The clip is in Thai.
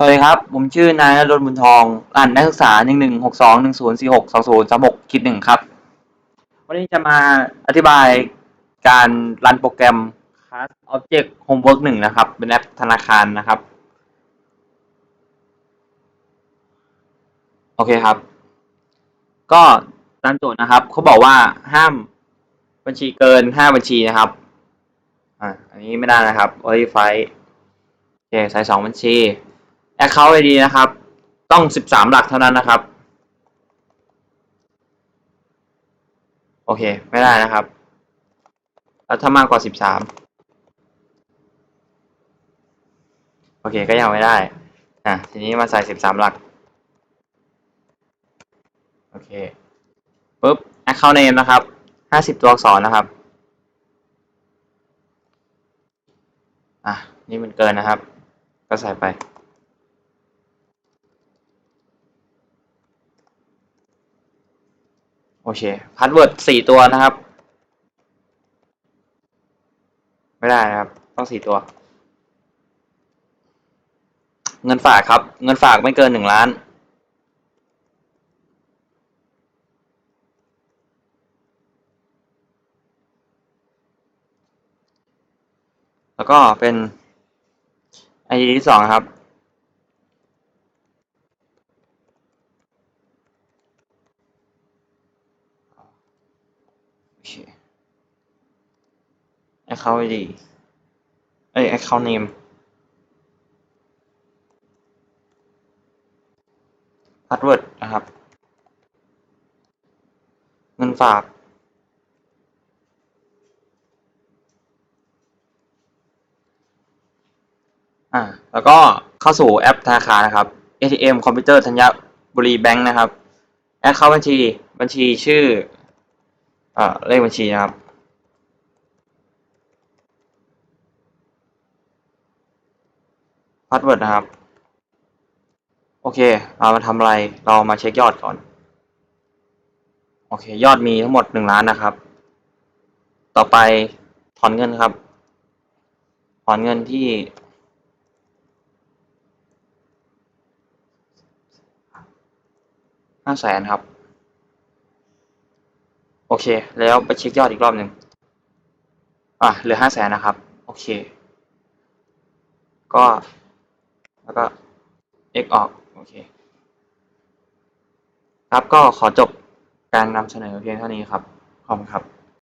สวัสดีครับ ผมชื่อนายนรนบุญทองรหัสนักศึกษาหนึ่งหนึ่งหกสองหนึ่งศูนย์สี่หกสองศูนย์สามหกคิดหนึ่งครับ วันนี้จะมาอธิบายการรันโปรแกรม Class Object Homework หนึ่งนะครับ เป็นแอปธนาคารนะครับ โอเคครับ ก็ตามโจทย์นะครับ เขาบอกว่าห้ามบัญชีเกินห้าบัญชีนะครับ อ่า อันนี้ไม่ได้นะครับ Verify โอเคใส่สองบัญชี Account ID นะครับ ต้องสิบสามหลักเท่านั้นนะครับ โอเค ไม่ได้นะครับ แล้วถ้ามากกว่าสิบสามโอเค ก็ยังไม่ได้ อะ ทีนี้มาใส่สิบสามหลัก โอเคปุ๊บ Account name นะครับห้าสิบตัวอักษรนะครับ อะ นี่มันเกินนะครับ ก็ใส่ไป โอเคพาสเวิร์ดสี่ตัวนะครับ ไม่ได้นะครับ ต้องสี่ตัว เงินฝากครับ เงินฝากไม่เกินหนึ่งล้าน แล้วก็เป็น ID ที่สองครับ โอเค account ID เอ้ย account name พาสเวิร์ดนะครับ เงินฝาก อ่า แล้วก็เข้าสู่แอปธนาคารนะครับ ATM คอมพิวเตอร์ธัญบุรีแบงค์นะครับ แอดเข้าบัญชี บัญชีชื่อ อ่าเลขบัญชีนะครับพาสเวิร์ดนะครับ โอเค เรามาทำอะไร เรามาเช็คยอดก่อน โอเค ยอดมีทั้งหมดหนึ่งล้านนะครับ ต่อไปถอนเงินครับ ถอนเงินที่ห้าแสนครับ เค แล้วไปเช็คยอดอีกรอบหนึ่งอะเหลือห้าแสนนะครับ โอเค ก็แล้วก็ x ออกโอเค ครับก็ขอจบการนำเสนอเพียงเท่านี้ครับ ขอบคุณครับ